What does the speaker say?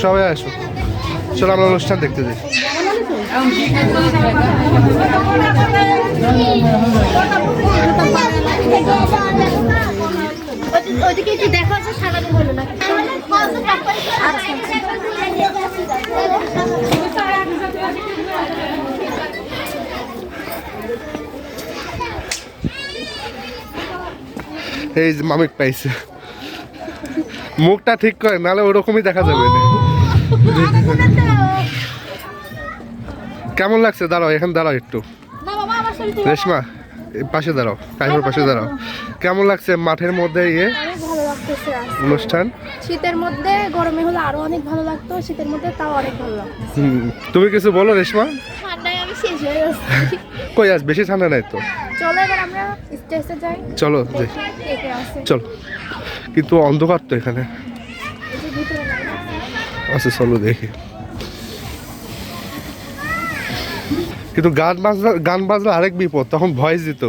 সবাই আসো। চলো আমরা অনুষ্ঠান দেখতে যাই। এই যে মামিক পাইছে। মুখটা ঠিক করে, নাহলে ওরকমই দেখা যাবে। না কেমন লাগছে? দাঁড়াও এখানে দাঁড়াও একটু। রেশমা পাশে দাঁড়াও কাইমার পাশে দাঁড়াও। কেমন লাগছে মাঠের মধ্যে ইয়ে। অনুষ্ঠান? শীতের মধ্যে গরমে হলে আরও অনেক ভালো লাগতো শীতের মধ্যে তাও অনেক ভালো লাগতো। তুমি কিছু বলো রেশমা? ঠান্ডায় আমি শেষ হয়ে যাচ্ছি। কই আজ বেশি ঠান্ডা নাই তো? চলো এবার আমরা স্টেজে যাই। চলো চলো। কিন্তু অন্ধকার তো এখানে। আচ্ছা চলো দেখি। কিন্তু গান বাজনা গান বাজলে আরেক বিপদ তখন ভয়েস দিতে